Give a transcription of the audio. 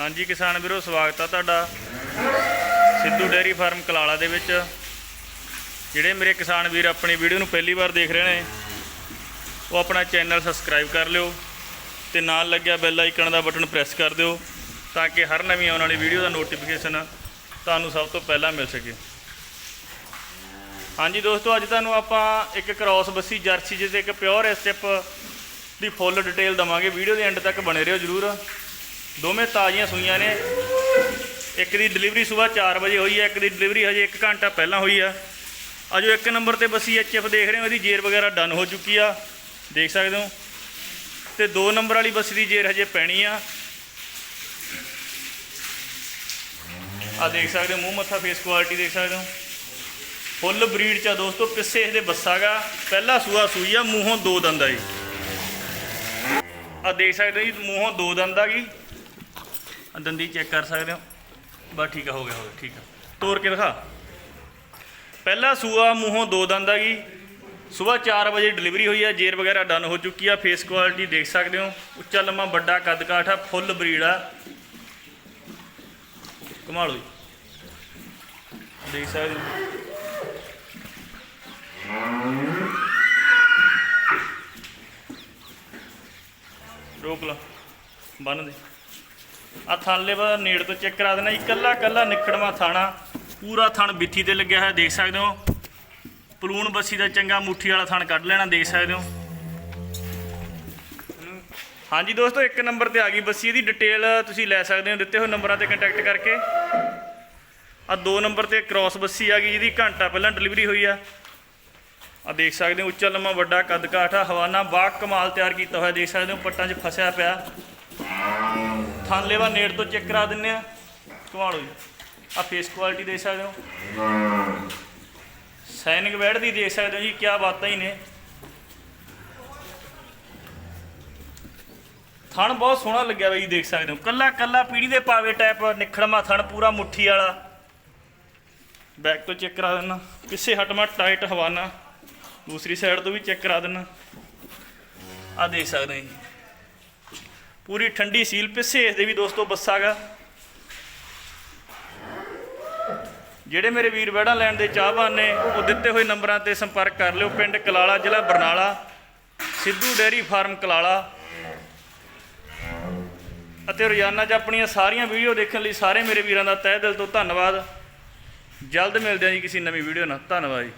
ਹਾਂਜੀ ਕਿਸਾਨ ਵੀਰੋ, ਸਵਾਗਤ ਆ ਤੁਹਾਡਾ। ਸਿੱਧੂ ਡੇਅਰੀ ਫਾਰਮ ਕਲਾਲਾ ਦੇ ਵਿੱਚ। ਜਿਹੜੇ ਮੇਰੇ ਕਿਸਾਨ ਵੀਰ ਆਪਣੀ ਵੀਡੀਓ ਨੂੰ ਪਹਿਲੀ ਵਾਰ ਦੇਖ ਰਹੇ ਨੇ, ਉਹ ਆਪਣਾ ਚੈਨਲ ਸਬਸਕ੍ਰਾਈਬ ਕਰ ਲਿਓ ਤੇ ਨਾਲ ਲੱਗਿਆ ਬੈਲ ਆਈਕਨ ਦਾ ਬਟਨ ਪ੍ਰੈਸ ਕਰ ਦਿਓ ਤਾਂ ਕਿ ਹਰ ਨਵੀਂ ਆਉਣ ਵਾਲੀ ਵੀਡੀਓ ਦਾ ਨੋਟੀਫਿਕੇਸ਼ਨ ਤੁਹਾਨੂੰ ਸਭ ਤੋਂ ਪਹਿਲਾਂ ਮਿਲ ਸਕੇ। ਹਾਂਜੀ ਦੋਸਤੋ, ਅੱਜ ਤੁਹਾਨੂੰ ਆਪਾਂ ਇੱਕ ਕ੍ਰਾਸ ਬੱਸੀ ਜਰਸੀ ਜਿਹਦੇ ਇੱਕ ਪਿਓਰ ਐਸਟਿਪ ਦੀ ਫੁੱਲ ਡਿਟੇਲ ਦਵਾਂਗੇ। ਵੀਡੀਓ ਦੇ ਐਂਡ ਤੱਕ ਬਣੇ ਰਹੋ ਜਰੂਰ। ਦੋਵੇਂ ਤਾਜ਼ੀਆਂ ਸੂਈਆਂ ਨੇ। ਇੱਕ ਦੀ ਡਿਲੀਵਰੀ ਸਵੇਰ 4 ਵਜੇ ਹੋਈ ਹੈ ਇੱਕ ਦੀ ਡਿਲੀਵਰੀ ਹਜੇ 1 ਘੰਟਾ ਪਹਿਲਾਂ ਹੋਈ ਆ। ਅਜੋ ਇੱਕ ਨੰਬਰ ਤੇ ਬੱਸੀ ਐਚਐਫ ਦੇਖ ਰਹੇ ਹੋ, ਇਹਦੀ ਜੇਰ ਵਗੈਰਾ ਡਨ ਹੋ ਚੁੱਕੀ ਆ। ਦੇਖ ਸਕਦੇ ਹੋ। ਤੇ 2 ਨੰਬਰ ਵਾਲੀ ਬੱਸੀ ਦੀ ਜੇਰ ਹਜੇ ਪੈਣੀ ਆ। ਆ ਦੇਖ ਸਕਦੇ ਹੋ, ਮੂੰਹ ਮੱਥਾ ਫੇਸ ਕੁਆਲਿਟੀ ਦੇਖ ਸਕਦੇ ਹੋ। ਫੁੱਲ ਬਰੀਡ ਚ ਆ ਦੋਸਤੋ, ਪਿੱਛੇ ਇਹਦੇ ਬੱਸਾਗਾ ਪਹਿਲਾ ਸੂਆ ਸੂਈ ਆ, ਮੂੰਹੋਂ ਦੋ ਦੰਦ ਆ ਜੀ। ਆ ਦੇਖ ਸਕਦੇ ਹੋ ਜੀ, ਮੂੰਹੋਂ ਦੋ ਦੰਦ ਆ ਗਈ। ਆ ਦੰਦੀ ਚੈੱਕ ਕਰ ਸਕਦੇ ਹੋ। ਬਸ ਠੀਕ ਆ, ਹੋ ਗਿਆ ਹੋ ਗਿਆ, ਠੀਕ ਆ। ਤੋੜ ਕੇ ਦਿਖਾ। ਪਹਿਲਾ ਸੂਆ ਮੂੰਹੋਂ ਦੋ ਦੰਦ ਆ ਗਈ। ਸਵੇਰ 4 ਵਜੇ ਡਿਲੀਵਰੀ ਹੋਈ ਆ ਜੇਰ ਵਗੈਰਾ ਡਨ ਹੋ ਚੁੱਕੀ ਆ। ਫੇਸ ਕੁਆਲਿਟੀ ਦੇਖ ਸਕਦੇ ਹੋ। ਉੱਚਾ, ਲੰਮਾ, ਵੱਡਾ ਕੱਦ ਕਾਠ ਆ ਫੁੱਲ ਬਰੀਡ ਆ। ਕਮਾਲ ਹੋਈ। ਦੇਖ ਸਕਦੇ ਹੋ। ਰੋਕ ਲਾ। ਬੰਨ ਦੇ। ਆ ਥਣ ਲੈਵਾ ਨੇੜ ਤੋਂ ਚੈੱਕ ਕਰਾ ਦੇਣਾ ਇਕੱਲਾ ਇਕੱਲਾ ਨਿਖੜਵਾ ਥਾਣਾ। ਪੂਰਾ ਥਣ ਬਿੱਥੀ ਤੇ ਲੱਗਿਆ ਹੋਇਆ ਦੇਖ ਸਕਦੇ ਹੋ। ਪਲੂਣ ਬੱਸੀ ਦਾ ਚੰਗਾ ਮੁੱਠੀ ਵਾਲਾ ਥਣ ਕੱਢ ਲੈਣਾ, ਦੇਖ ਸਕਦੇ ਹੋ। ਹਾਂਜੀ ਦੋਸਤੋ, ਇੱਕ ਨੰਬਰ ਤੇ ਆ ਗਈ ਬੱਸੀ ਇਹਦੀ। ਡਿਟੇਲ ਤੁਸੀਂ ਲੈ ਸਕਦੇ ਹੋ। ਦਿੱਤੇ ਹੋਏ ਨੰਬਰਾਂ ਤੇ ਕੰਟੈਕਟ ਕਰਕੇ। ਆ ਦੋ ਨੰਬਰ ਤੇ ਕ੍ਰਾਸ ਬੱਸੀ ਆ ਗਈ ਜਿਹਦੀ। ਘੰਟਾ ਪਹਿਲਾਂ ਡਿਲੀਵਰੀ ਹੋਈ ਆ। ਆ ਦੇਖ ਸਕਦੇ ਹੋ, ਉੱਚਾ, ਲੰਮਾ, ਵੱਡਾ, ਕੱਦ ਕਾਠ ਆ ਹਵਾਨਾ ਬਾਗ ਕਮਾਲ ਤਿਆਰ ਕੀਤਾ ਹੋਇਆ। ਦੇਖ ਸਕਦੇ ਹੋ, ਪੱਟਾਂ 'ਚ ਫਸਿਆ ਪਿਆ। ਥਣ ਨੇੜ ਤੋਂ ਚੈੱਕ ਕਰਾ ਦਿੰਨੇ ਆ। ਕਮਾਲ ਹੋਈ ਆ ਫੇਸ ਕੁਆਲਿਟੀ ਦੇਖ ਸਕਦੇ ਹੋ। ਸਾਈਨਿੰਗ ਬੈਡ ਦੀ ਦੇਖ ਸਕਦੇ ਹੋ ਜੀ ਕੀ ਬਾਤਾਂ ਹੀ ਨੇ। ਥਣ ਬਹੁਤ ਸੋਹਣਾ ਲੱਗਿਆ ਬਈ ਦੇਖ ਸਕਦੇ ਹੋ। ਕੱਲਾ ਕੱਲਾ ਪੀੜੀ ਦੇ ਪਾਵੇ ਟਾਈਪ ਨਿਖੜਮਾ ਥਣ, ਪੂਰਾ ਮੁੱਠੀ ਵਾਲਾ। ਬੈਕ ਤੋਂ ਚੈੱਕ ਕਰਾ ਦੇਣਾ ਪਿੱਛੇ ਹਟਮਾ ਟਾਈਟ ਹਵਾਨਾ। ਦੂਸਰੀ ਸਾਈਡ ਤੋਂ ਵੀ ਚੈੱਕ ਕਰਾ ਦੇਣਾ ਆ ਦੇਖ ਸਕਦੇ ਹੋ ਜੀ। ਪੂਰੀ ਠੰਡੀ ਸੀਲ ਪਿੱਛੇ ਇਸ ਦੇ ਵੀ ਦੋਸਤੋ ਬੱਸਾਗਾ। ਜਿਹੜੇ ਮੇਰੇ ਵੀਰ ਵੜਾ ਲੈਣ ਦੇ ਚਾਹਵਾਨ ਨੇ, ਉਹ ਦਿੱਤੇ ਹੋਏ ਨੰਬਰਾਂ ਤੇ ਸੰਪਰਕ ਕਰ ਲਿਓ। ਪਿੰਡ ਕਲਾਲਾ, ਜ਼ਿਲ੍ਹਾ ਬਰਨਾਲਾ, ਸਿੱਧੂ ਡੇਅਰੀ ਫਾਰਮ ਕਲਾਲਾ। ਅਤੇ ਰੋਜ਼ਾਨਾ 'ਚ ਆਪਣੀਆਂ ਸਾਰੀਆਂ ਵੀਡੀਓ ਦੇਖਣ ਲਈ ਸਾਰੇ ਮੇਰੇ ਵੀਰਾਂ ਦਾ ਤਹਿ ਦਿਲ ਤੋਂ ਧੰਨਵਾਦ। ਜਲਦ ਮਿਲਦੇ ਹਾਂ ਜੀ ਕਿਸੇ ਨਵੀਂ ਵੀਡੀਓ ਨਾਲ। ਧੰਨਵਾਦ ਜੀ।